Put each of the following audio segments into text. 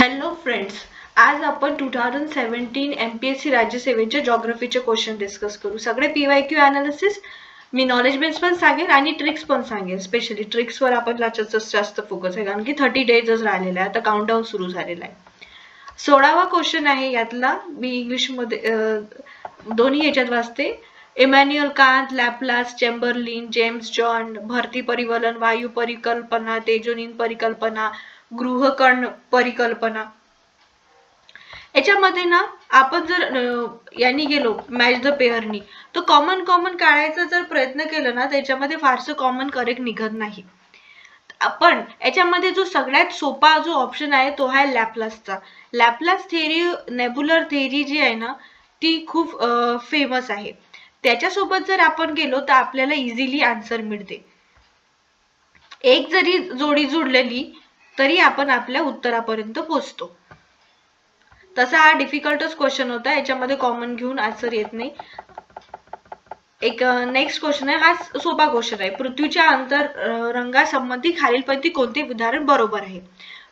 Hello friends आज आपण two thousand seventeen M P S C राज्यसेवेचे जॉग्रफीचे question discuss करू. सगळे पी वाय क्यू अनालिसिस मी नॉलेज बेस पण सांगेन आणि ट्रिक्स पण सांगेन. स्पेशली ट्रिक्सवर आपण जास्त जास्त फोकस आहे. कारण की थर्टी डेजच राहिलेला आहे आता काउंटडाऊन सुरू झालेला आहे. सोळावा क्वेश्चन आहे यातला. मी इंग्लिशमध्ये दोन्ही याच्यात वाचते. Immanuel Kant Laplace Chamberlin James John भरती परिवलन वायू परिकल्पना तेजोनिन परिकल्पना गृहकर्ण परिकल्पना. याच्यामध्ये ना आपण जर यांनी गेलो मॅच द पेअरनी तर कॉमन कॉमन काढायचा जर प्रयत्न केला ना त्याच्यामध्ये फारसं कॉमन करेक्ट निघत नाही. पण याच्यामध्ये जो सगळ्यात सोपा जो ऑप्शन आहे तो आहे लॅपलासचा लॅपलास थेरी नेबुलर थेरी जी आहे ना ती खूप फेमस आहे. त्याच्यासोबत जर आपण गेलो तर आपल्याला इझिली आन्सर मिळते. एक जरी जोडी जुडलेली तरी आपण आपल्या उत्तरापर्यंत पोहोचतो तसा हा डिफिकल्टच क्वेश्चन होता याच्यामध्ये कॉमन घेऊन आन्सर येत नाही. एक नेक्स्ट क्वेश्चन आहे हा सोपा क्वेश्चन आहे. पृथ्वीच्या अंतर रंगासंबंधी खालीलपैकी कोणते उदाहरण बरोबर आहे?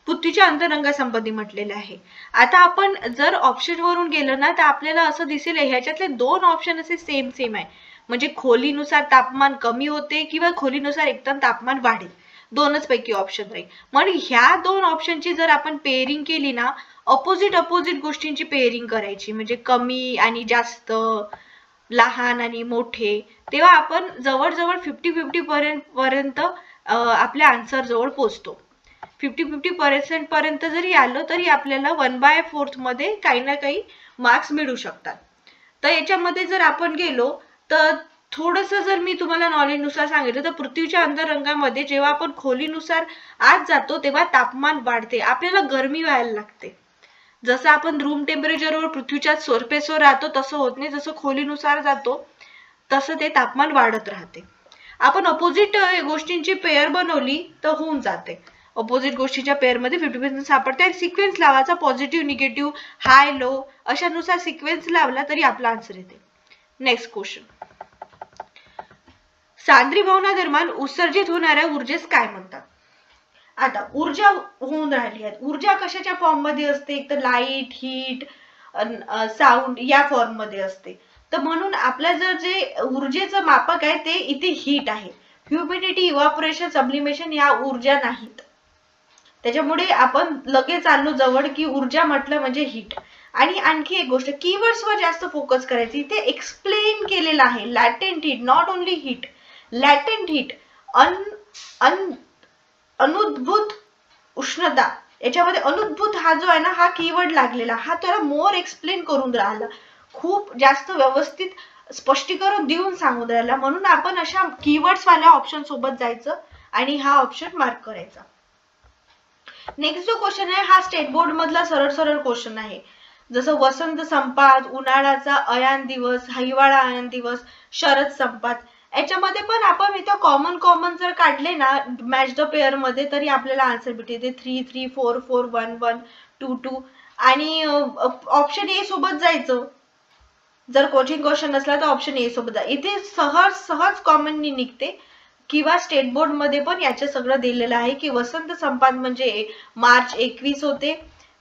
पृथ्वीच्या अंतरंगासंबंधी म्हटलेले आहे. आता आपण जर ऑप्शन वरून गेलो ना तर आपल्याला असं दिसेल ह्याच्यातले दोन ऑप्शन असे सेम सेम आहे. म्हणजे खोलीनुसार तापमान कमी होते किंवा खोलीनुसार एकदम तापमान वाढेल. दोनच पैकी ऑप्शन राहील. मग ह्या दोन ऑप्शनची जर आपण पेअरिंग केली ना अपोजिट अपोजिट गोष्टींची पेअरिंग करायची. म्हणजे कमी आणि जास्त लहान आणि मोठे. तेव्हा आपण जवळजवळ फिफ्टी फिफ्टी पर्यंत पर्यंत आपल्या आन्सर जवळ पोहोचतो फिफ्टी फिफ्टी पर्सेंट पर्यंत जरी आलं तरी आपल्याला वन बाय फोर्थमध्ये काही ना काही मार्क्स मिळू शकतात. तर याच्यामध्ये जर आपण गेलो तर थोडस जर मी तुम्हाला नॉलेजनुसार सांगितलं तर पृथ्वीच्या अंतरंगामध्ये जेव्हा आपण खोलीनुसार आत जातो तेव्हा तापमान वाढते. आपल्याला गरमी व्हायला लागते. जसं आपण रूम टेम्परेचरवर पृथ्वीच्या सरफेसवर राहतो तसं होत नाही. जसं खोलीनुसार जातो तसं ते तापमान वाढत राहते. आपण अपोजिट गोष्टींची पेअर बनवली तर होऊन जाते. अपोजिट गोष्टीच्या पेअरमध्ये फिफ्टी पर्सेंट सापडते सिक्वेन्स लावायचा पॉझिटिव्ह निगेटिव्ह हाय लो अशानुसार सिक्वेन्स लावला तरी आपला आन्सर येते. नेक्स्ट क्वेश्चन सांद्रीभवना दरम्यान उत्सर्जित होणाऱ्या ऊर्जेस काय म्हणतात? आता ऊर्जा होऊन राहिली आहे ऊर्जा कशाच्या फॉर्ममध्ये असते? एक तर लाइट हीट साऊंड या फॉर्ममध्ये असते. तर म्हणून आपल्या जर जे ऊर्जेचं मापक आहे ते इथे हीट आहे. ह्युमिडिटी इव्हॉपरेशन सब्लिमेशन या ऊर्जा नाहीत. त्याच्यामुळे आपण लगेच आलो जवळ की ऊर्जा म्हटलं म्हणजे हीट आणि आणखी एक गोष्ट कीवर्ड्सवर जास्त फोकस करायची. इथे एक्सप्लेन केलेलं आहे. Latent heat not only heat latent heat अन अन अनुद्भूत उष्णता. याच्यामध्ये अनुद्भूत हा जो आहे ना हा कीवर्ड लागलेला. हा त्याला मोर एक्सप्लेन करून राहिला. खूप जास्त व्यवस्थित स्पष्टीकरण देऊन सांगून राहिला. म्हणून आपण अशा कीवर्ड्स वाल्या ऑप्शन सोबत जायचं आणि हा ऑप्शन मार्क करायचा. नेक्स्ट जो क्वेश्चन आहे हा स्टेट बोर्ड मधला सरळ सरळ क्वेश्चन आहे. जसं वसंत संपात उन्हाळ्याचा अयान दिवस हिवाळा अयान दिवस शरद संपात. याच्यामध्ये पण आपण इथं कॉमन कॉमन जर काढले ना मॅच द पेअरमध्ये तरी आपल्याला आन्सर भेटते ते three three four four one one two two आणि ऑप्शन ए सोबत जायचं. जर कोचिंग क्वेश्चन नसला तर ऑप्शन ए सोबत जा. इथे सहज सहज कॉमननी निघते. किंवा स्टेट बोर्डमध्ये पण याचं सगळं दिलेलं आहे की वसंत संपात म्हणजे मार्च एकवीस होते.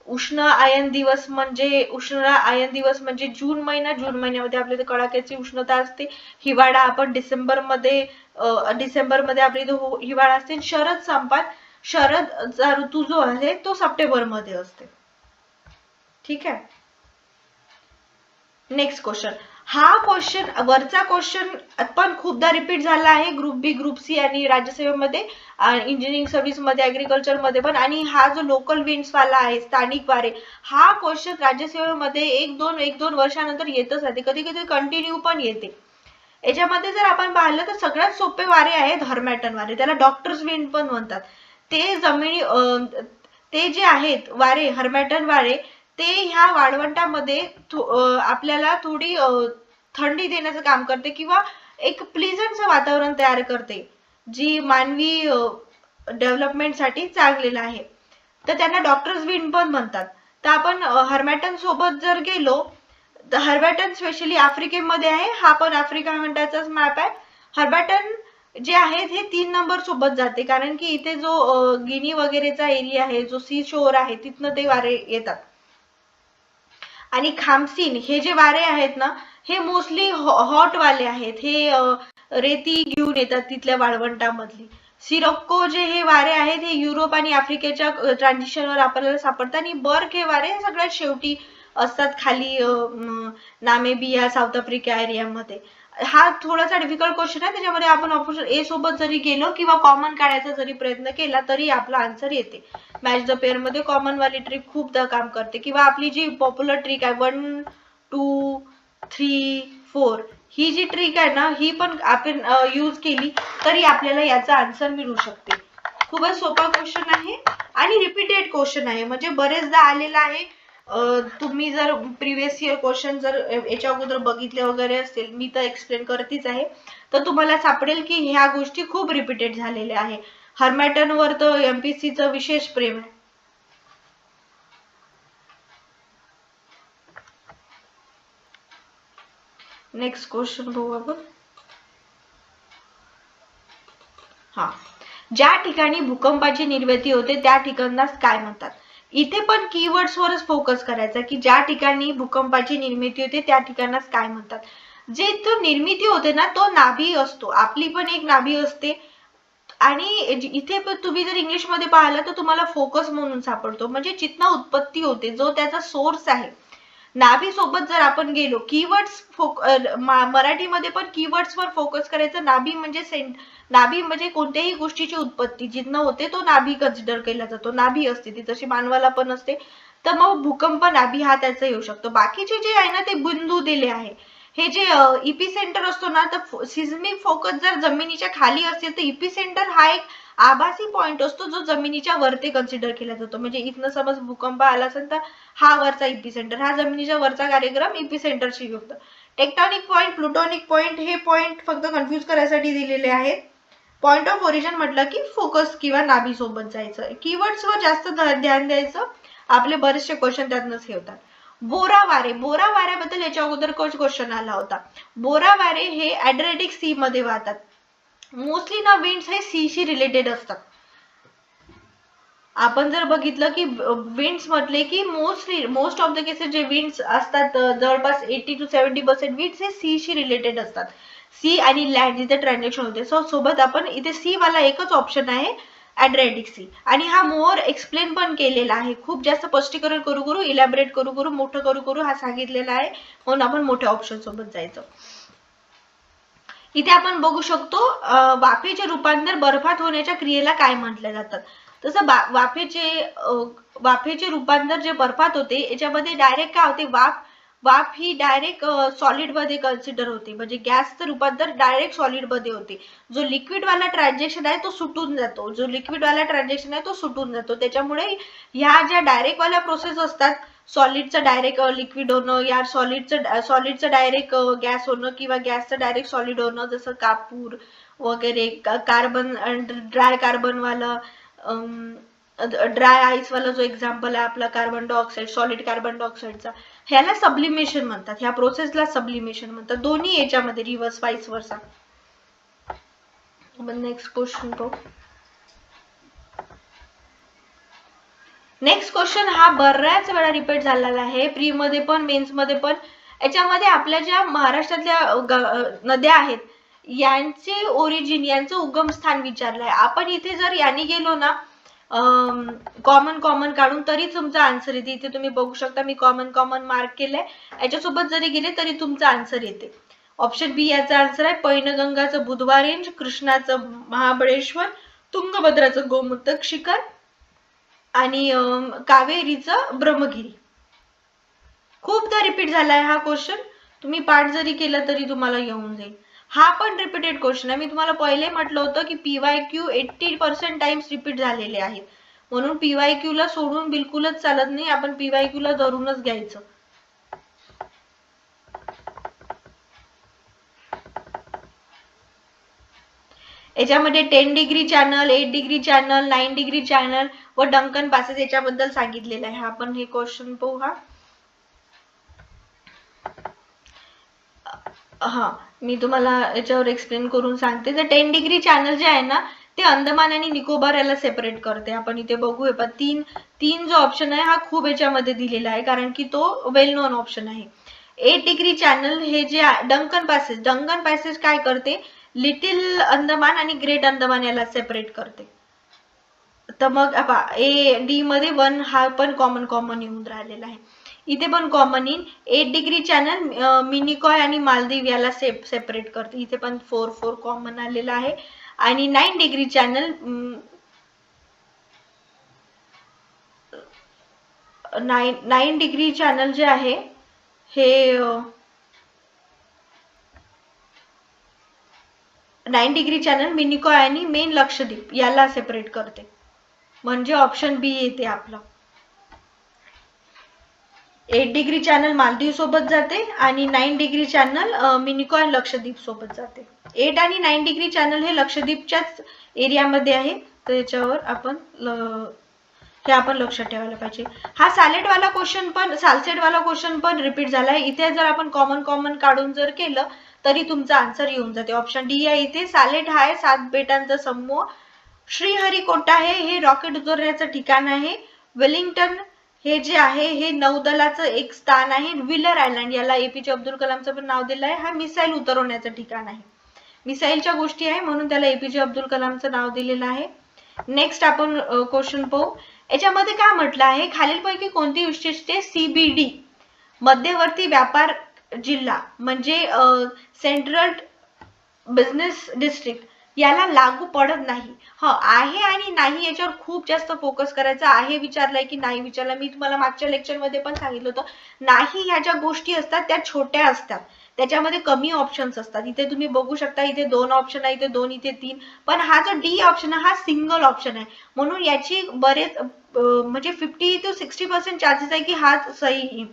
उष्ण आयन दिवस म्हणजे उष्ण आयन दिवस म्हणजे जून महिना. जून महिन्यामध्ये आपल्या इथे कडाक्याची उष्णता असते. हिवाळा आपण डिसेंबरमध्ये अं, डिसेंबरमध्ये आपल्या इथे हो, हिवाळा असते. शरद संपात शरदचा ऋतू जो आहे तो सप्टेंबरमध्ये असते. ठीक आहे? नेक्स्ट क्वेश्चन हा क्वेश्चन वरचा क्वेश्चन पण खूपदा रिपीट झाला आहे ग्रुप बी ग्रुप सी आणि राज्यसेवेमध्ये इंजिनिअरिंग सर्व्हिसमध्ये मध्ये पण. आणि हा जो लोकल विंड्स वाला आहे स्थानिक वारे हा क्वेश्चन राज्यसेवेमध्ये एक दोन एक दोन वर्षानंतर येतच राहते. कधी कधी कंटिन्यू पण येते. याच्यामध्ये जर आपण पाहिलं तर सगळ्यात सोपे वारे आहेत धर्मॅटन वारे. त्याला डॉक्टर्स विंड पण म्हणतात. ते जमिनी ते जे आहेत वारे हर्मॅटन वारे ते ह्या वाळवंटामध्ये आपल्याला थोडी थंडी देण्याचं काम करते किंवा एक प्लिझंटचं वातावरण तयार करते जी मानवी डेव्हलपमेंटसाठी चांगलेलं आहे. तर त्यांना डॉक्टर्स विंड पण म्हणतात. तर आपण हर्मॅटन सोबत जर गेलो तर हर्बॅटन स्पेशली आफ्रिकेमध्ये आहे हा पण आफ्रिका खंडाचाच मॅप आहे. हर्बॅटन जे आहेत हे तीन नंबर सोबत जाते कारण की इथे जो गिनी वगैरेचा एरिया आहे जो सी शोर आहे तिथनं ते वारे येतात. आणि खामसीन हे जे वारे आहेत ना हे मोस्टली हॉट वाले आहेत. हे रेती घेऊन येतात तिथल्या वाळवंटामधली. सिरक्को जे हे वारे आहेत हे युरोप आणि आफ्रिकेच्या ट्रान्झिशनवर आपल्याला सापडतात आणि बर्क हे वारे सगळ्यात शेवटी असतात खाली नामेबिया साऊथ आफ्रिका एरियामध्ये हा थोडासा डिफिकल्ट क्वेश्चन आहे. त्याच्यामध्ये आपण ऑप्शन ए सोबत जरी गेलो किंवा कॉमन काढायचा जरी प्रयत्न केला तरी आपला आन्सर येते. मॅच द पेअरमध्ये कॉमन वाली ट्रिक खूपदा काम करते. किंवा आपली जी पॉप्युलर ट्रिक आहे वन टू थ्री फोर ही जी ट्रिक आहे ना ही पण आपण यूज केली तरी आपल्याला याचा आन्सर मिळू शकते. खूपच सोपा क्वेश्चन आहे. आणि रिपीटेड क्वेश्चन आहे. म्हणजे बरेचदा आलेला आहे तुम्ही जर प्रिव्हियस इयर क्वेश्चन जर याच्या अगोदर बघितले वगैरे असतील मी तर एक्सप्लेन करतेच आहे. तर तुम्हाला सापडेल की ह्या गोष्टी खूप रिपीटेड झालेल्या आहे. हर्मॅटनवर तर एमपीसीचं विशेष प्रेम आहे. नेक्स्ट क्वेश्चन बघू आपण. हा. ज्या ठिकाणी भूकंपाची निर्मिती होते त्या ठिकाणास काय म्हणतात? इथे पण वरच फोकस करायचा की ज्या ठिकाणी भूकंपाची निर्मिती होते त्या ठिकाणच काय म्हणतात. जे तो निर्मिती होते ना तो नाभी असतो. आपली पण एक नाभी असते. आणि इथे पण तुम्ही जर इंग्लिशमध्ये पाहिलं तर तुम्हाला फोकस म्हणून सापडतो. म्हणजे जिथनं उत्पत्ती होते जो त्याचा सोर्स आहे. नाभी सोबत जर आपण गेलो कीवर्ड्स फोक मराठीमध्ये पण कीवर्ड्स वर फोकस करायचं. नाभी म्हणजे सेंट नाभी म्हणजे कोणत्याही गोष्टीची उत्पत्ती. जिथनं होते तो नाभी कन्सिडर केला जातो. नाभी असते ती. जशी मानवाला पण असते तर मग भूकंप नाभी हा त्याचा येऊ शकतो. बाकीचे जे आहे ना ते बिंदू दिले आहे. हे जे इपी सेंटर असतो ना तर सिझमिक फोकस जर जमिनीच्या खाली असेल तर इपी सेंटर हा एक आभासी पॉइंट असतो जो जमिनीच्या वरती कन्सिडर केला जातो. म्हणजे इथनं समज भूकंप आला असेल तर हा वरचा इपी सेंटर हा जमिनीच्या वरचा कार्यक्रम इपी सेंटरशी युक्त टेक्टॉनिक पॉइंट प्लुटॉनिक पॉइंट हे पॉइंट फक्त कन्फ्युज करायसाठी दिलेले आहेत. पॉइंट ऑफ ओरिजिन म्हटलं की फोकस किंवा नाभी सोबत जायचं. कीवर्ड्स वर जास्त ध्यान द्यायचं. आपले बरेचसे क्वेश्चन त्यातनंच हे होतात. बोरा वारे बोरा वाऱ्याबद्दल याच्या अगोदर क्वेश्चन आला होता. बोरा वारे हे ऍड्रेटिक सी मध्ये वाहतात. मोस्टली ना विंड्स हे सीशी रिलेटेड असतात. आपण जर बघितलं की विंड्स म्हटले की mostly most of the cases जे विंड्स असतात जवळपास eighty to seventy percent winds हे सीशी रिलेटेड असतात. सी आणि लँड जिथे ट्रान्झॅक्शन होते. सो सोबत आपण इथे सी वाला एकच ऑप्शन आहे ॲड्रेटिक सी आणि हा मोर एक्सप्लेन पण केलेला आहे. खूप जास्त स्पष्टीकरण करू करू इलॅबरेट करू करू मोठं करू करू हा सांगितलेला आहे. म्हणून आपण मोठ्या ऑप्शन सोबत जायचं. इथे आपण बघू शकतो वाफेचे रूपांतर बर्फात होण्याच्या क्रियेला काय म्हटलं जातात तसं वाफेचे वाफेचे रूपांतर जे बर्फात होते याच्यामध्ये डायरेक्ट काय होते? वाफ वाफ ही डायरेक्ट सॉलिडमध्ये कन्सिडर होते. म्हणजे गॅसचं रूपांतर डायरेक्ट सॉलिडमध्ये होते. जो लिक्विड वाला ट्रान्झॅक्शन आहे तो सुटून जातो. जो लिक्विड वाला ट्रान्झॅक्शन आहे तो सुटून जातो. त्याच्यामुळे ह्या ज्या डायरेक्ट वाल्या प्रोसेस असतात सॉलिडचं डायरेक्ट लिक्विड होणं या सॉलिडचं सॉलिडचं डायरेक्ट गॅस होणं किंवा गॅसचं डायरेक्ट सॉलिड होणं जसं कापूर वगैरे कार्बन ड्राय कार्बनवालं ड्राय आईस वाला जो एक्झाम्पल आहे आपला कार्बन डायऑक्साईड सॉलिड कार्बन डायऑक्साईडचा ह्याला सबलिमेशन म्हणतात. ह्या प्रोसेसला सबलिमेशन म्हणतात. दोन्ही याच्यामध्ये reverse vice versa next question पाहू. नेक्स्ट क्वेश्चन हा बऱ्याच वेळा रिपीट झालेला आहे. प्रीमध्ये पण मेन्समध्ये पण. याच्यामध्ये आपल्या ज्या महाराष्ट्रातल्या नद्या आहेत यांचे ओरिजिन यांचं उगम स्थान विचारलंय. आपण इथे जर यांनी गेलो ना कॉमन कॉमन काढून तरी तुमचा आन्सर येते. इथे तुम्ही बघू शकता मी कॉमन कॉमन मार्क केलंय. याच्यासोबत जरी गेले तरी तुमचा आन्सर येते. ऑप्शन बी याचा आन्सर आहे पैनगंगाचं बुधवार रेंज कृष्णाचं महाबळेश्वर तुंगभद्राचं गोमुतक शिखर आणि कावेरीचं ब्रह्मगिरी. खूपदा रिपीट झालाय हा क्वेश्चन तुम्ही पाठ जरी केला तरी तुम्हाला येऊन जाईल. हा पण रिपीटेड क्वेश्चन आहे. मी तुम्हाला पहिले म्हटलं होतं की P Y Q eighty percent times repeat झालेले आहेत. म्हणून पीवाय क्यू ला सोडून बिलकुलच चालत नाही. आपण पीवाय क्यू ला धरूनच घ्यायचं. याच्यामध्ये ten degree channel eight degree channel nine degree channel व डंकन बासेस याच्याबद्दल सांगितलेलं आहे. आपण हे क्वेश्चन पाहू हा. हा मी तुम्हाला याच्यावर एक्सप्लेन करून सांगते. तर टेन डिग्री चॅनल जे आहे ना ते अंदमान आणि निकोबार याला सेपरेट करते. आपण इथे बघूया पण तीन तीन जो ऑप्शन आहे हा खूप याच्यामध्ये दिलेला आहे कारण की तो वेल नोन ऑप्शन आहे. एट डिग्री चॅनल हे जे डंकन पॅसेज डंकन पॅसेज काय करते? लिटिल अंदमान आणि ग्रेट अंदमान याला सेपरेट करते. तर मग ए डी मध्ये वन हा पण कॉमन कॉमन येऊन राहिलेला आहे. इथे पण common in eight degree channel Minicoy आणि मालदीव याला सेप सेपरेट करते. इथे पण फोर फोर कॉमन आलेला आहे. आणि nine degree channel nine nine degree channel जे आहे हे नाईन डिग्री चॅनल मिनिकॉय आणि मेन लक्षद्वीप याला सेपरेट करते. म्हणजे ऑप्शन बी येते आपलं. एट डिग्री चॅनल मालदीव सोबत जाते आणि nine degree channel Minicoy Lakshadweep सोबत जाते. एट आणि नाईन डिग्री चॅनल हे लक्षद्वीपच्याच एरियामध्ये आहे. तर याच्यावर आपण हे आपण लक्षात ठेवायला पाहिजे. हा वाला क्वेश्चन पण वाला क्वेश्चन पण रिपीट झाला आहे इथे जर आपण कॉमन कॉमन काढून जर केलं तरी तुमचा आन्सर येऊन जाते. ऑप्शन डी आहे इथे सालेट हा आहे सात बेटांचा समूह श्रीहरिकोटा हे हे रॉकेट उतरण्याचं ठिकाण आहे. वेलिंग्टन हे जे आहे हे नौदलाचं एक स्थान आहे. विलर आयलंड याला एपीजे अब्दुल कलामचं पण नाव दिलं आहे हा मिसाईल उतरवण्याचं ठिकाण आहे. मिसाईलच्या गोष्टी आहे म्हणून त्याला एपीजे अब्दुल कलामचं नाव दिलेलं आहे. नेक्स्ट आपण क्वेश्चन पाहू. याच्यामध्ये काय म्हटलं आहे? खालीलपैकी कोणती विशिष्टे सीबीडी मध्यवर्ती व्यापार जिल्हा म्हणजे सेंट्रल बिझनेस डिस्ट्रिक्ट याला लागू पडत नाही. ह आहे आणि नाही याच्यावर खूप जास्त फोकस करायचा. आहे विचारलाय की नाही विचारला? मी तुम्हाला मागच्या लेक्चरमध्ये पण सांगितलं होतं. नाही ह्या ज्या गोष्टी असतात त्या छोट्या असतात. त्याच्यामध्ये कमी ऑप्शन्स असतात. इथे तुम्ही बघू शकता इथे दोन ऑप्शन आहे इथे दोन इथे तीन. पण हा जो डी ऑप्शन आहे हा सिंगल ऑप्शन आहे. म्हणून याची बरेच म्हणजे fifty to sixty percent chances आहे की हा सही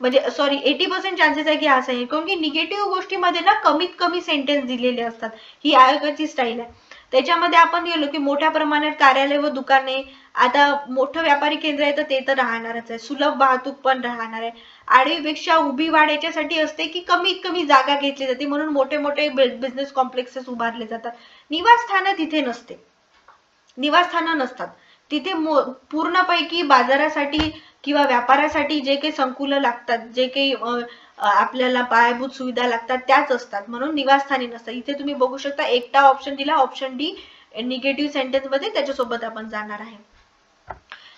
म्हणजे सॉरी एटी पर्सेंट चान्सेस आहे की असं आहे. कारण की निगेटिव्ह गोष्टीमध्ये ना कमीत कमी सेंटेन्स दिलेले असतात. ही आयोगाची स्टाईल आहे. त्याच्यामध्ये आपण गेलो की मोठ्या प्रमाणात कार्यालय व दुकाने आता मोठं व्यापारी केंद्र आहे तर ते तर राहणारच आहे. सुलभ वाहतूक पण राहणार आहे. आडवीपेक्षा उभी वाढ याच्यासाठी असते की कमीत कमी जागा घेतली जाते. म्हणून मोठे मोठे बिझनेस कॉम्प्लेक्सेस उभारले जातात. निवासस्थानं तिथे नसते. निवासस्थानं नसतात. तिथे पूर्णपैकी बाजारासाठी किंवा व्यापारासाठी जे काही संकुल लागतात जे काही आपल्याला पायाभूत सुविधा लागतात त्याच असतात. म्हणून निवासस्थानी नसतात. इथे तुम्ही बघू शकता एकटा ऑप्शन दिला ऑप्शन डी निगेटिव्ह सेंटेन्समध्ये त्याच्यासोबत आपण जाणार आहे.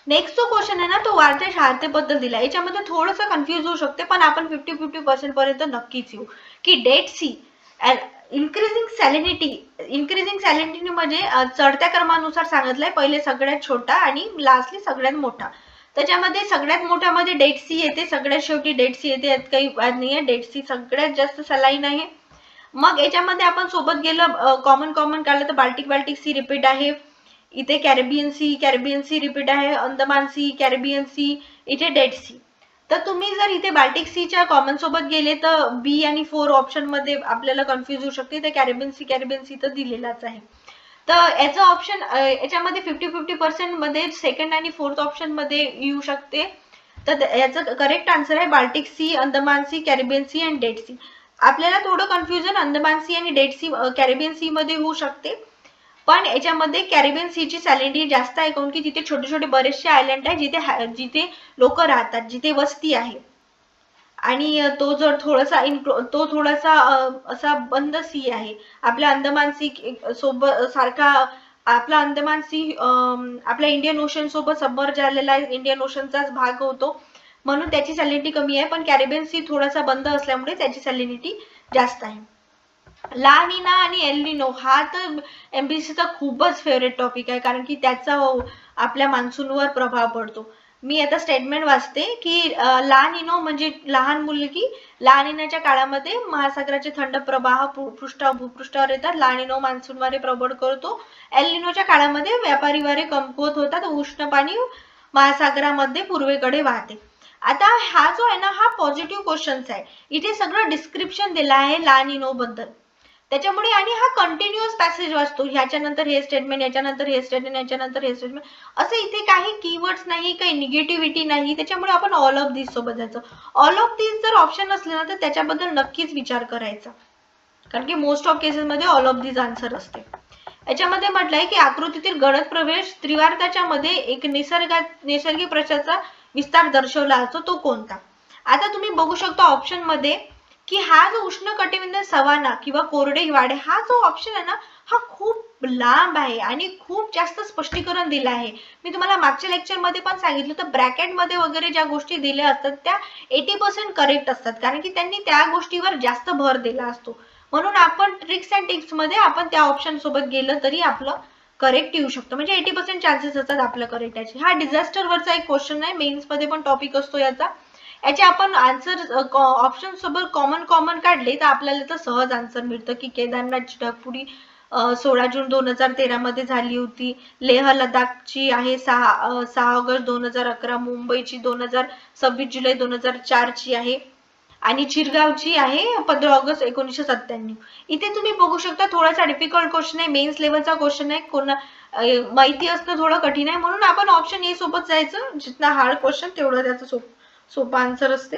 नेक्स्ट जो क्वेश्चन आहे ना तो वाढत्या शाळतेबद्दल दिला. याच्यामध्ये थोडस कन्फ्युज होऊ शकते पण आपण फिफ्टी फिफ्टी पर्सेंट पर्यंत नक्कीच येऊ. की Dead Sea increasing salinity increasing salinity म्हणजे चढत्या क्रमानुसार सांगितलंय पहिले सगळ्यात छोटा आणि लास्टली सगळ्यात मोठा. त्याच्यामध्ये सगळ्यात मोठ्यामध्ये डेट सी येते सगळ्यात शेवटी डेट सी येते यात काही वाद आहे डेट सी सगळ्यात जास्त सलाईन आहे. मग याच्यामध्ये आपण सोबत गेलं कॉमन कॉमन काढलं तर बाल्टिक बाल्टिक सी रिपीट आहे. इथे Caribbean sea Caribbean sea repeat आहे. अंदमान सी कॅरेबियन सी इथे डेट सी तर तुम्ही जर इथे बाल्टिक सीच्या कॉमन सोबत गेले तर बी आणि फोर ऑप्शनमध्ये आपल्याला कन्फ्युज होऊ शकते. तर कॅरेबियन सी कॅरेबियन सी तर दिलेलाच आहे. तर याचं ऑप्शन याच्यामध्ये फिफ्टी फिफ्टी पर्सेंटमध्ये सेकंड आणि फोर्थ ऑप्शनमध्ये येऊ शकते. तर याचं करेक्ट आन्सर आहे Baltic sea Andaman sea Caribbean sea and dead sea आपल्याला थोडं कन्फ्युजन अंदमान सी आणि डेड सी कॅरेबियन सी मध्ये होऊ शकते. पण याच्यामध्ये कॅरिबियन सीची सॅलिनिटी जास्त आहे काऊन की तिथे छोटे छोटे बरेचसे आयलंड आहे जिथे जिथे लोक राहतात जिथे वस्ती आहे. आणि तो जर थोडासा तो थोडासा असा बंद सी आहे आपल्या अंदमान सी सोबत सारखा आपला अंदमान सी आपल्या इंडियन ओशन सोबत सबमर्ज झालेला आहे इंडियन ओशनचाच भाग होतो. म्हणून त्याची सॅलिनिटी कमी आहे पण कॅरेबियन सी थोडासा बंद असल्यामुळे त्याची सॅलिनिटी जास्त आहे. लानिना आणि एलिनो हा तर एमबीसीचा खूपच फेवरेट टॉपिक आहे कारण की त्याचा आपल्या मान्सूनवर प्रभाव पडतो. मी आता स्टेटमेंट वाचते की लहान इनो म्हणजे लहान मुलगी लहान इनाच्या काळामध्ये महासागराचे थंड प्रवाह पृष्ठ भूपृष्ठावर येतात लानिनो इनो प्रबळ करतो. एल काळामध्ये व्यापारी वारे कमकुवत होतात उष्ण पाणी महासागरामध्ये पूर्वेकडे वाहते. आता हा जो आहे ना हा पॉझिटिव्ह क्वेश्चन्स आहे. इथे सगळं डिस्क्रिप्शन दिलं आहे लहान इनो बद्दल त्याच्यामुळे आणि हा कंटिन्युअस पॅसेज वाचतो. ह्याच्यानंतर हे स्टेटमेंट याच्यानंतर हे स्टेटमेंट याच्यानंतर हे स्टेटमेंट असं इथे काही कीवर्ड्स नाही काही निगेटिव्हिटी नाही. त्याच्यामुळे आपण ऑल ऑफ दिस सोबत जायचं. ऑल ऑफ दिस जर ऑप्शन असले ना तर त्याच्याबद्दल नक्कीच विचार करायचा. कारण की मोस्ट ऑफ केसेसमध्ये ऑल ऑफ दिस आन्सर असते. याच्यामध्ये म्हटलंय की आकृतीतील गडद प्रवेश त्रिवार्थाच्या मध्ये एक निसर्गात नैसर्गिक प्रशाचा विस्तार दर्शवला असतो तो कोणता? आता तुम्ही बघू शकता ऑप्शनमध्ये की हा जो उष्ण कटिबंध सवाना किंवा कोरडे हिवाळे हा जो ऑप्शन आहे ना हा खूप लांब आहे आणि खूप जास्त स्पष्टीकरण दिलं आहे. मी तुम्हाला मागच्या लेक्चरमध्ये पण सांगितलं तर ब्रॅकेटमध्ये वगैरे ज्या गोष्टी दिल्या असतात त्या एटी पर्सेंट करेक्ट असतात. कारण की त्यांनी त्या गोष्टीवर जास्त भर दिला असतो. म्हणून आपण ट्रिक्स अँड टिप्समध्ये आपण त्या ऑप्शन सोबत गेलं तरी आपलं करेक्ट येऊ शकतो. म्हणजे एटी पर्सेंट चान्सेस असतात आपलं करेक्ट याचे. हा डिझास्टर वरचा एक क्वेश्चन आहे. मेन्समध्ये पण टॉपिक असतो याचा. याचे आपण आन्सर ऑप्शन सोबत कॉमन कॉमन काढले तर आपल्याला तर सहज आन्सर मिळतं की केदारनाथची ढगफुटी सोळा जून दोन हजार तेरा मध्ये झाली होती. लेह लडाखची आहे सहा सहा ऑगस्ट दोन हजार अकरा मुंबईची दोन हजार सव्वीस जुलै दोन हजार चार ची आहे. आणि चिरगावची आहे पंधरा ऑगस्ट एकोणीसशे सत्त्याण्णव. इथे तुम्ही बघू शकता थोडासा डिफिकल्ट क्वेश्चन आहे मेन्स लेवलचा क्वेश्चन आहे. कोणा माहिती असणं थोडं कठीण आहे. म्हणून आपण ऑप्शन ए सोबत जायचं. जितना हार्ड क्वेश्चन तेवढं त्याचं सोपं सोपा आन्सर असते.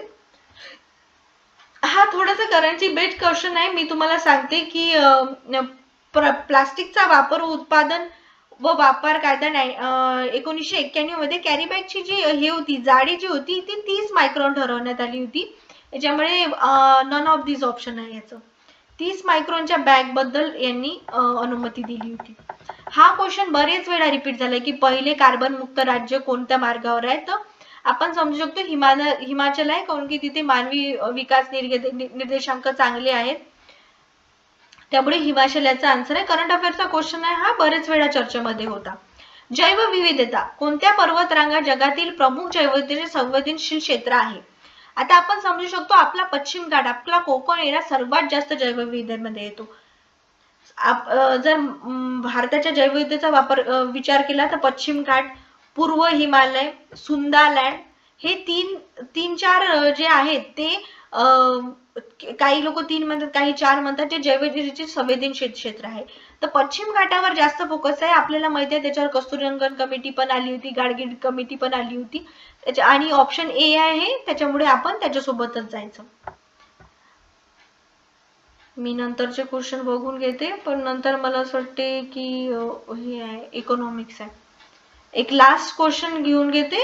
हा थोडासा करंटची बेस्ट क्वेश्चन आहे. मी तुम्हाला सांगते की प्लास्टिकचा वापर उत्पादन व वापर कायदा एकोणीसशे एक्क्याण्णवमध्ये कॅरीबॅगची जी हे होती जाडी जी होती ती तीस मायक्रॉन ठरवण्यात आली होती. याच्यामुळे नन ऑफ दिस ऑप्शन आहे याचं. तीस मायक्रॉनच्या बॅगबद्दल यांनी अनुमती दिली होती. हा क्वेश्चन बरेच वेळा रिपीट झालाय की पहिले कार्बन मुक्त राज्य कोणत्या मार्गावर आहे? तर आपण समजू शकतो हिमालय हिमाचल आहे कारण की तिथे मानवी विकास निर्देशांक चांगले आहेत. त्यामुळे हिमाचल याचा आन्सर आहे करंट अफेअरचा क्वेश्चन आहे. हा बरेच वेळा चर्चेमध्ये होता. जैवविविधता कोणत्या पर्वतरांगा जगातील प्रमुख जैवविविधतेचे संवेदनशील क्षेत्र आहे? आता आपण समजू शकतो आपला पश्चिम घाट आपला कोकण एरिया सर्वात जास्त जैवविविधतेमध्ये येतो. जर भारताच्या जैवविधतेचा वापर विचार केला तर पश्चिम घाट पूर्व हिमालय सुंदालँड हे तीन तीन चार जे आहेत ते काही लोक तीन म्हणतात काही चार म्हणतात जे जैवविविधतेचे संवेदनशील क्षेत्र आहे. तर पश्चिम घाटावर जास्त फोकस आहे. आपल्याला माहिती आहे त्याच्यावर कस्तुरीरंगन कमिटी पण आली होती गाडगीळ कमिटी पण आली होती. त्याच्या आणि ऑप्शन ए आहे त्याच्यामुळे आपण त्याच्यासोबतच जायचं. मी नंतरचे क्वेश्चन बघून घेते पण नंतर मला असं वाटते की हे आहे इकॉनॉमिक्स आहे. एक लास्ट क्वेश्चन घेऊन घेते.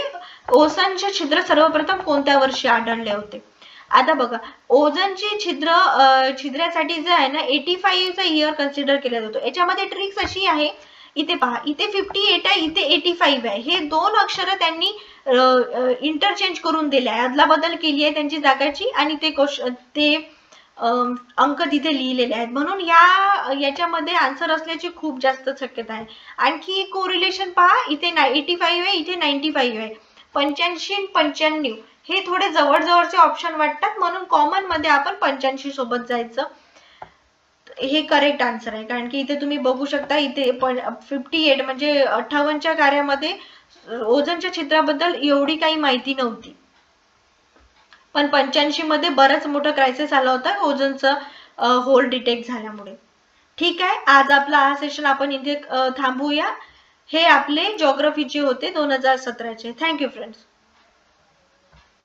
ओसनचे छिद्र सर्वप्रथम कोणत्या वर्षी आढळले होते? आता बघा ओझनची छिद्र छिद्रासाठी जे आहे ना एटी फाईव्हचा इयर कन्सिडर केला जातो. याच्यामध्ये ट्रिक्स अशी आहे इथे पहा इथे फिफ्टी एट आहे इथे एटी फाईव्ह आहे. हे दोन अक्षर त्यांनी इंटरचेंज करून दिले आहे. अदला बदल केली आहे त्यांची जागाची आणि ते ते अंक तिथे लिहिलेले आहेत. म्हणून या याच्यामध्ये आन्सर असल्याची खूप जास्त शक्यता आहे. आणखी एक कोरिलेशन पहा इथे एटी फाईव्ह आहे इथे नाईन्टी फाईव्ह आहे. पंच्याऐंशी पंच्याण्णव हे थोडे जवळजवळचे ऑप्शन वाटतात. म्हणून कॉमनमध्ये आपण पंच्याऐंशी सोबत जायचं. हे करेक्ट आन्सर आहे. कारण की इथे तुम्ही बघू शकता इथे फिफ्टी एट म्हणजे अठ्ठावन्नच्या कार्यामध्ये ओझनच्या क्षेत्राबद्दल एवढी काही माहिती नव्हती. पण पंच्याऐंशी मध्ये बराच मोठा क्रायसिस आला होता. ओझनचं होल डिटेक्ट झाल्यामुळे. ठीक आहे. आज आपला हा सेशन आपण इथे थांबूया. हे आपले जॉग्रफीचे होते दोन हजार सतराचे. Thank you friends